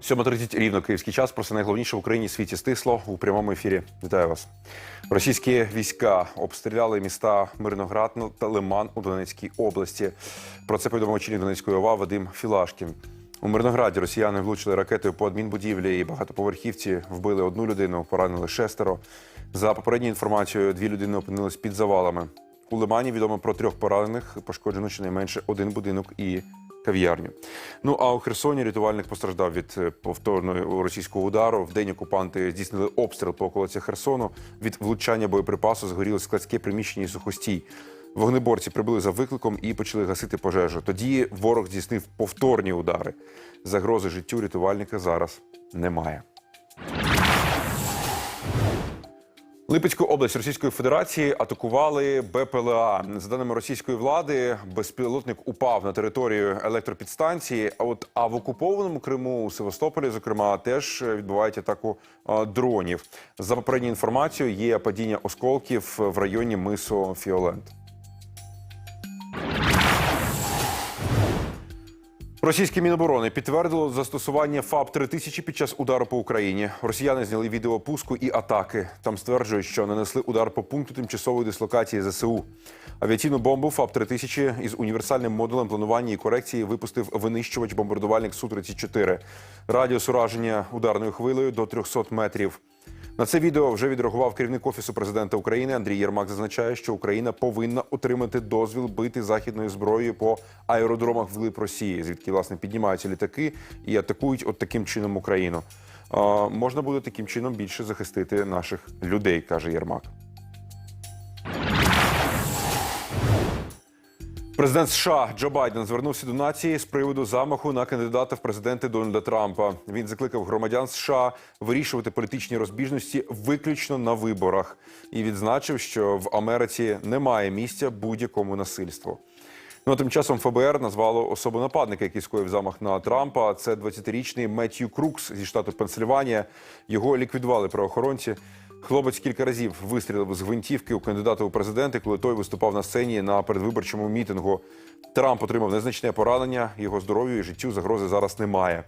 Сьома 30 рівно київський час. Про це найголовніше в Україні світі стисло у прямому ефірі. Вітаю вас. Російські війська обстріляли міста Мирноград та Лиман у Донецькій області. Про це повідомив очільник Донецької ОВА Вадим Філашкін. У Мирнограді росіяни влучили ракетою по адмінбудівлі і багатоповерхівці вбили одну людину, поранили шестеро. За попередньою інформацією, дві людини опинились під завалами. У Лимані відомо про трьох поранених, пошкоджено щонайменше один будинок і кав'ярню. Ну а у Херсоні рятувальник постраждав від е, повторного російського удару. В день окупанти здійснили обстріл по околиці Херсону. Від влучання боєприпасу згоріли складське приміщення і сухостій. Вогнеборці прибули за викликом і почали гасити пожежу. Тоді ворог здійснив повторні удари. Загрози життю рятувальника зараз немає. Липецьку область Російської Федерації атакували БПЛА. За даними російської влади, безпілотник упав на територію електропідстанції. А от а в окупованому Криму у Севастополі, зокрема, теж відбувають атаку дронів. За попередньою інформацією, є падіння осколків в районі мису Фіолент. Російське міноборони підтвердило застосування ФАБ 3000 під час удару по Україні. Росіяни зняли відео пуску і атаки. Там стверджують, що нанесли удар по пункту тимчасової дислокації ЗСУ. Авіаційну бомбу ФАБ 3000 із універсальним модулем планування і корекції випустив винищувач бомбардувальник Су 34 Радіус ураження ударною хвилею до 300 метрів. На це відео вже відреагував керівник офісу президента України Андрій Єрмак. Зазначає, що Україна повинна отримати дозвіл бити західною зброєю по аеродромах вглиб Росії, звідки власне піднімаються літаки і атакують от таким чином Україну. Можна буде таким чином більше захистити наших людей, каже Єрмак. Президент США Джо Байден звернувся до нації з приводу замаху на кандидата в президенти Дональда Трампа. Він закликав громадян США вирішувати політичні розбіжності виключно на виборах і відзначив, що в Америці немає місця будь-якому насильству. Ну а тим часом ФБР назвало особу нападника, який скоїв замах на Трампа. Це 20-річний Меттью Крукс зі штату Пенсильванія. Його ліквідували правоохоронці. Хлопець кілька разів вистрілив з гвинтівки у кандидата у президенти, коли той виступав на сцені на передвиборчому мітингу. Трамп отримав незначне поранення. Його здоров'ю і життю загрози зараз немає.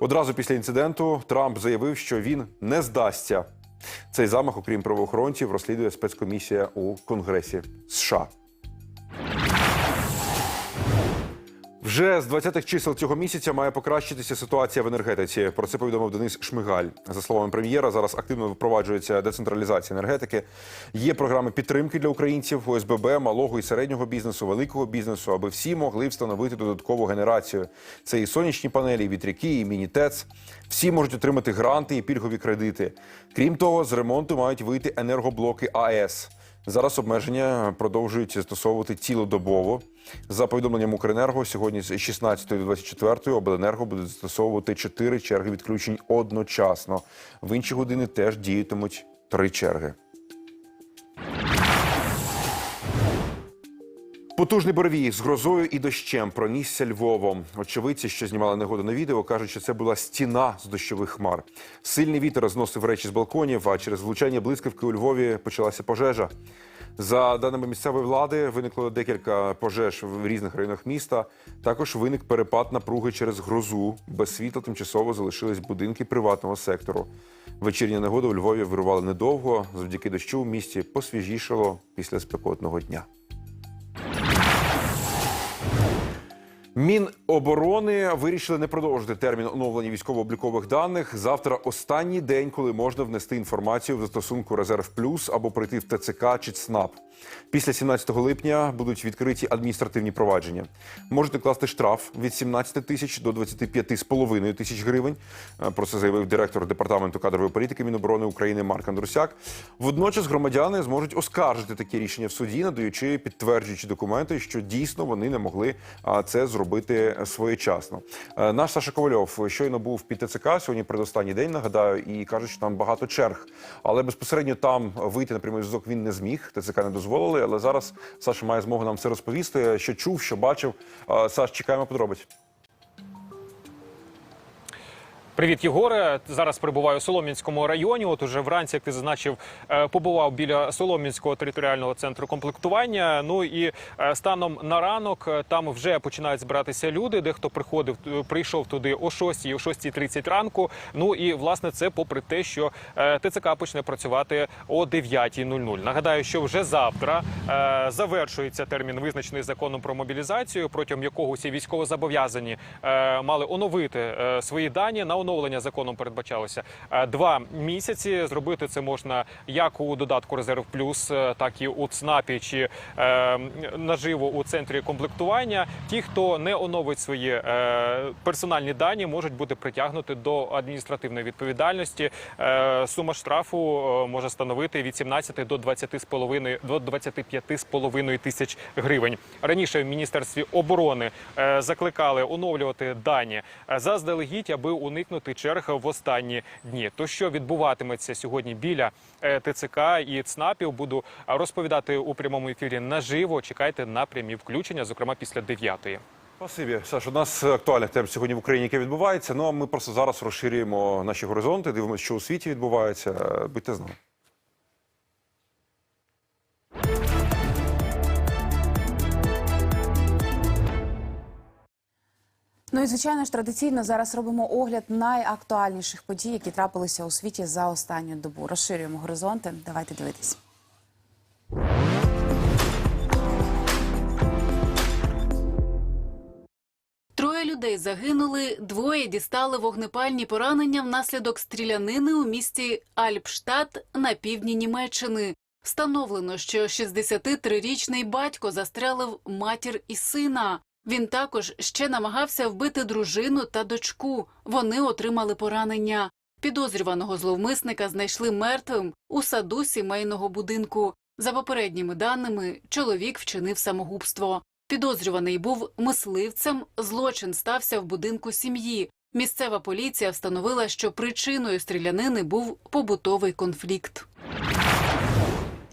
Одразу після інциденту Трамп заявив, що він не здасться. Цей замах, окрім правоохоронців, розслідує спецкомісія у Конгресі США. Вже з 20-х чисел цього місяця має покращитися ситуація в енергетиці. Про це повідомив Денис Шмигаль. За словами прем'єра, зараз активно впроваджується децентралізація енергетики. Є програми підтримки для українців, ОСББ, малого і середнього бізнесу, великого бізнесу, аби всі могли встановити додаткову генерацію. Це і сонячні панелі, і вітряки, і міні-ТЕЦ. Всі можуть отримати гранти і пільгові кредити. Крім того, з ремонту мають вийти енергоблоки АЕС. Зараз обмеження продовжують застосовувати цілодобово. За повідомленням Укренерго, сьогодні з 16 до 24 обленерго буде застосовувати 4 черги відключень одночасно. В інші години теж діятимуть 3 черги. Потужний буревій з грозою і дощем пронісся Львовом. Очевидці, що знімали негоду на відео, кажуть, що це була стіна з дощових хмар. Сильний вітер зносив речі з балконів, а через влучання блискавки у Львові почалася пожежа. За даними місцевої влади, виникло декілька пожеж в різних районах міста. Також виник перепад напруги через грозу. Без світла тимчасово залишились будинки приватного сектору. Вечірня негода у Львові вирувала недовго. Завдяки дощу в місті посвіжішало після спекотного дня. Міноборони вирішили не продовжити термін оновлення військово-облікових даних. Завтра останній день, коли можна внести інформацію в застосунку Резерв Плюс або прийти в ТЦК чи ЦНАП. Після 17 липня будуть відкриті адміністративні провадження. Можете класти штраф від 17 тисяч до 25,5 тисяч гривень. Е, Про це заявив директор департаменту кадрової політики Міноборони України Марк Андрусяк. Водночас громадяни зможуть оскаржити такі рішення в суді, надаючи підтверджуючі документи, що дійсно вони не могли це зробити своєчасно. Е, Наш Саша Ковальов щойно був під ТЦК сьогодні передостанній день. Нагадаю, і кажуть, що там багато черг. Але безпосередньо там вийти на прямий зв'язок він не зміг. ТЦК не дозволили. Але зараз Саша має змогу нам все розповісти. Що чув, що бачив. Саш, чекаємо подробиць. Привіт, Єгоре. Зараз перебуваю у Солом'янському районі. От уже вранці, як ти зазначив, е, побував біля Солом'янського територіального центру комплектування. Ну і е, станом на ранок е, там вже починають збиратися люди. Дехто приходив прийшов туди о 6, о 6.30 ранку. Ну і власне це попри те, що ТЦК почне працювати о 9.00. Нагадаю, що вже завтра завершується термін, визначений законом про мобілізацію, протягом якого всі військовозобов'язані мали оновити свої дані. На оновлення законом передбачалося е, два місяці. Зробити це можна як у додатку Резерв Плюс, е, так і у ЦНАПі чи е, наживо у центрі комплектування. Ті, хто не оновить свої е, персональні дані, можуть бути притягнути до адміністративної відповідальності. Е, сума штрафу е, може становити від 17 до 20,5 до 25,5 тисяч гривень. Раніше в міністерстві оборони е, закликали оновлювати дані заздалегідь, аби уникнути черг в останні дні. То що відбуватиметься сьогодні біля е, ТЦК і ЦНАПів, буду розповідати у прямому ефірі наживо. Чекайте на прямі включення, зокрема після 9-ї. Спасибі, Саш. У нас актуальних тем сьогодні в Україні, яке відбувається. Ну а ми просто зараз розширюємо наші горизонти, дивимося, що у світі відбувається. Е, Будьте з нами. Ну і звичайно ж традиційно зараз робимо огляд найактуальніших подій, які трапилися у світі за останню добу. Розширюємо горизонти. Давайте дивитись. Троє людей загинули, двоє дістали вогнепальні поранення внаслідок стрілянини у місті Альпштадт на півдні Німеччини. Встановлено, що 63-річний батько застрелив матір і сина. Він також ще намагався вбити дружину та дочку. Вони отримали поранення. Підозрюваного зловмисника знайшли мертвим у саду сімейного будинку. За попередніми даними, чоловік вчинив самогубство. Підозрюваний був мисливцем. Злочин стався в будинку сім'ї. Місцева поліція встановила, що причиною стрілянини був побутовий конфлікт.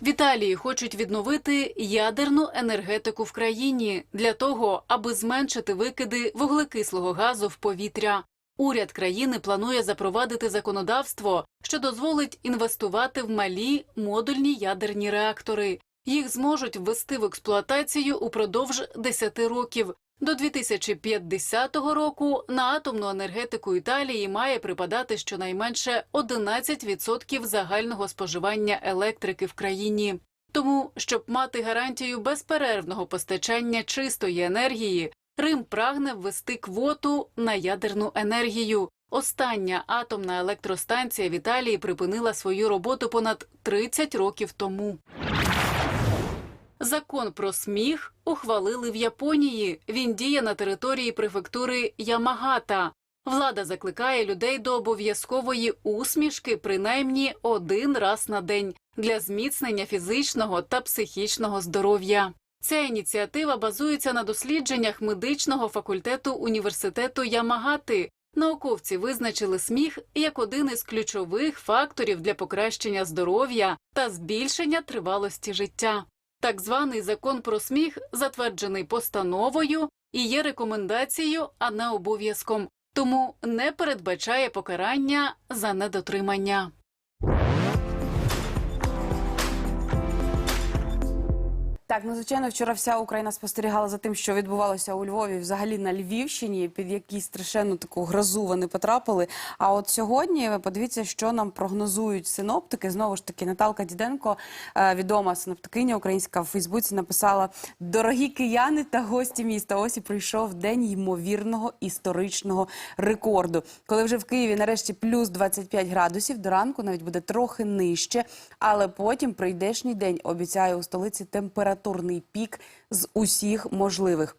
В Італії хочуть відновити ядерну енергетику в країні для того, аби зменшити викиди вуглекислого газу в повітря. Уряд країни планує запровадити законодавство, що дозволить інвестувати в малі модульні ядерні реактори. Їх зможуть ввести в експлуатацію упродовж 10 років. До 2050 року на атомну енергетику Італії має припадати щонайменше 11% загального споживання електрики в країні. Тому, щоб мати гарантію безперервного постачання чистої енергії, Рим прагне ввести квоту на ядерну енергію. Остання атомна електростанція в Італії припинила свою роботу понад 30 років тому. Закон про сміх ухвалили в Японії. Він діє на території префектури Ямагата. Влада закликає людей до обов'язкової усмішки принаймні один раз на день для зміцнення фізичного та психічного здоров'я. Ця ініціатива базується на дослідженнях медичного факультету університету Ямагати. Науковці визначили сміх як один із ключових факторів для покращення здоров'я та збільшення тривалості життя. Так званий закон про сміх затверджений постановою і є рекомендацією, а не обов'язком, тому не передбачає покарання за недотримання. Так, ну звичайно, вчора вся Україна спостерігала за тим, що відбувалося у Львові, взагалі на Львівщині, під якісь страшенну таку грозу вони потрапили. А от сьогодні ви подивіться, що нам прогнозують синоптики. Знову ж таки, Наталка Діденко, е, відома синоптикиня українська в Фейсбуці, написала: Дорогі кияни та гості міста. Ось і прийшов день ймовірного історичного рекорду. Коли вже в Києві нарешті плюс 25 градусів, до ранку навіть буде трохи нижче, але потім прийдешній день обіцяє у столиці температурний пік з усіх можливих.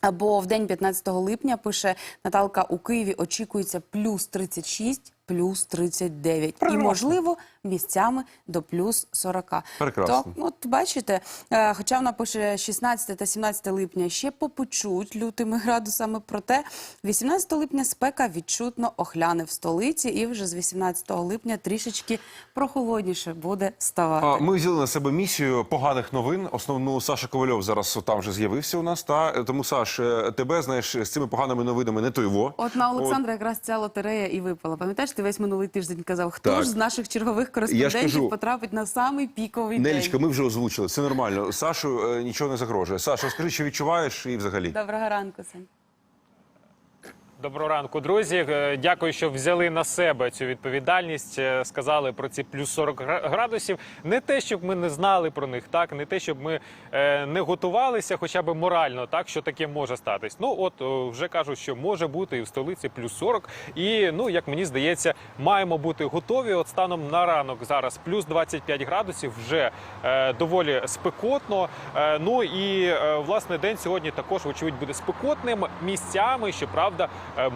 Або в день 15 липня пише Наталка у Києві очікується плюс 36, плюс 39. І, можливо, місцями до плюс 40. Прекрасно. То, от бачите, е, хоча вона пише 16 та 17 липня ще попочуть лютими градусами, проте 18 липня спека відчутно охляне в столиці, і вже з 18 липня трішечки прохолодніше буде ставати. Ми взяли на себе місію поганих новин. Основну Саша Ковальов зараз там вже з'явився у нас. Та тому Саш, е, тебе знаєш з цими поганими новинами не той во. От на Олександра якраз ця лотерея і випала. Пам'ятаєш, ти весь минулий тиждень казав, хто Так. ж з наших чергових кореспондентів кажу, потрапить на самий піковий Нелічка, день. ми вже озвучили. Це нормально. Сашу е, нічого не загрожує. Саша, розкажи, що відчуваєш і взагалі. Доброго ранку, Сань. Доброго ранку, друзі. Е, Дякую, що взяли на себе цю відповідальність. е, Сказали про ці плюс 40 градусів. Не те, щоб ми не знали про них, так не те, щоб ми е, не готувалися, хоча б морально, так що таке може статись. Ну от вже кажуть, що може бути і в столиці плюс 40. І ну як мені здається, маємо бути готові. От станом на ранок зараз плюс 25 градусів вже доволі спекотно. Ну і власне день сьогодні також вочевидь буде спекотним місцями. Щоправда,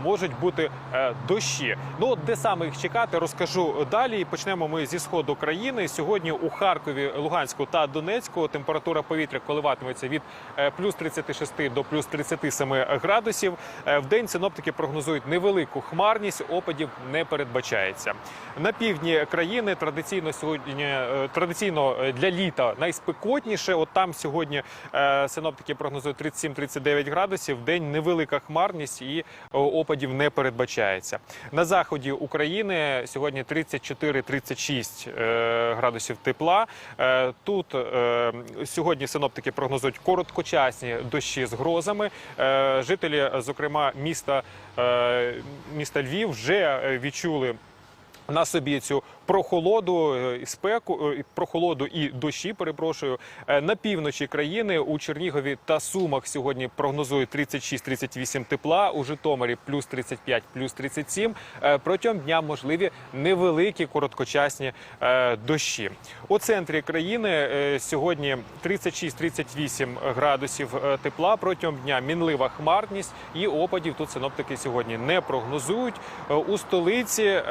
можуть бути е, дощі. Ну от де саме їх чекати, розкажу далі. Почнемо ми зі сходу країни. Сьогодні у Харкові, Луганську та Донецьку температура повітря коливатиметься від е, плюс 36 до плюс 37 градусів. Е, В день синоптики прогнозують невелику хмарність, опадів не передбачається. На півдні країни традиційно сьогодні е, традиційно е, для літа найспекотніше. От там сьогодні е, синоптики прогнозують 37-39 градусів. В день невелика хмарність і е, опадів не передбачається. На заході України сьогодні 34-36 е, градусів тепла. Е, Тут е, сьогодні синоптики прогнозують короткочасні дощі з грозами. Жителі, зокрема, міста, міста Львів, вже відчули. На собі цю прохолоду, е, і спеку, е, прохолоду і дощі. Перепрошую Е, на півночі країни у Чернігові та Сумах сьогодні прогнозують 36-38 тепла. У Житомирі плюс 35, плюс 37. Е, Протягом дня можливі невеликі короткочасні дощі. У центрі країни сьогодні 36-38 градусів тепла. Протягом дня мінлива хмарність і опадів тут синоптики сьогодні не прогнозують. У столиці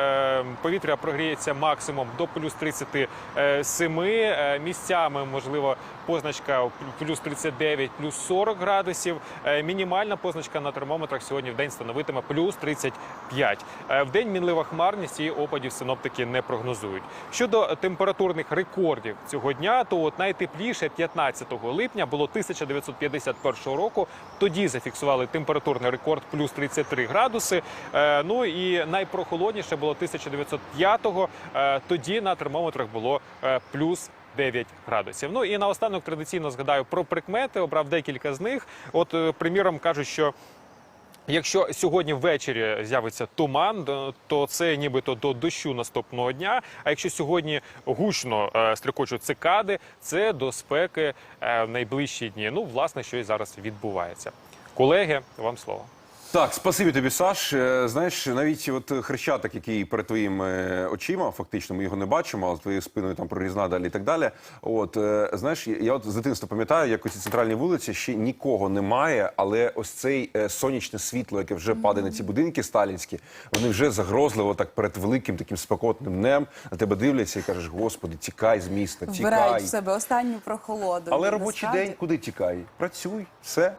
повітря прогріється максимум до плюс 37. Е, Місцями можливо позначка плюс 39, плюс 40 градусів. Е, Мінімальна позначка на термометрах сьогодні в день становитиме плюс 35. Е, В день мінлива хмарність і опадів синоптики не прогнозують. Щодо температурних рекордів цього дня, то от найтепліше 15 липня було 1951 року. Тоді зафіксували температурний рекорд плюс 33 градуси. Е, Ну і найпрохолодніше було 1905-го. Е, Тоді на термометрах було плюс 9 градусів. Ну і наостанок традиційно згадаю про прикмети. Обрав декілька з них. От, е, приміром, кажуть, що. Якщо сьогодні ввечері з'явиться туман, то це нібито до дощу наступного дня. А якщо сьогодні гучно е, стрикочуть цикади, це до спеки е, в найближчі дні. Ну, власне, що і зараз відбувається. Колеги, вам слово. Так, спасибі тобі, Саш. Е, Знаєш, навіть от хрещатик, який перед твоїми очима, фактично, ми його не бачимо, але твоєю спиною там прорізна далі і так далі. От е, знаєш, я от з дитинства пам'ятаю, як ось ці центральні вулиці ще нікого немає, але ось цей е, сонячне світло, яке вже падає на ці будинки сталінські, вони вже загрозливо так перед великим таким спекотним днем на тебе дивляться і кажеш, господи, тікай з міста, Вбирають в себе останню прохолоду. Але робочий день куди тікай? Працюй, все.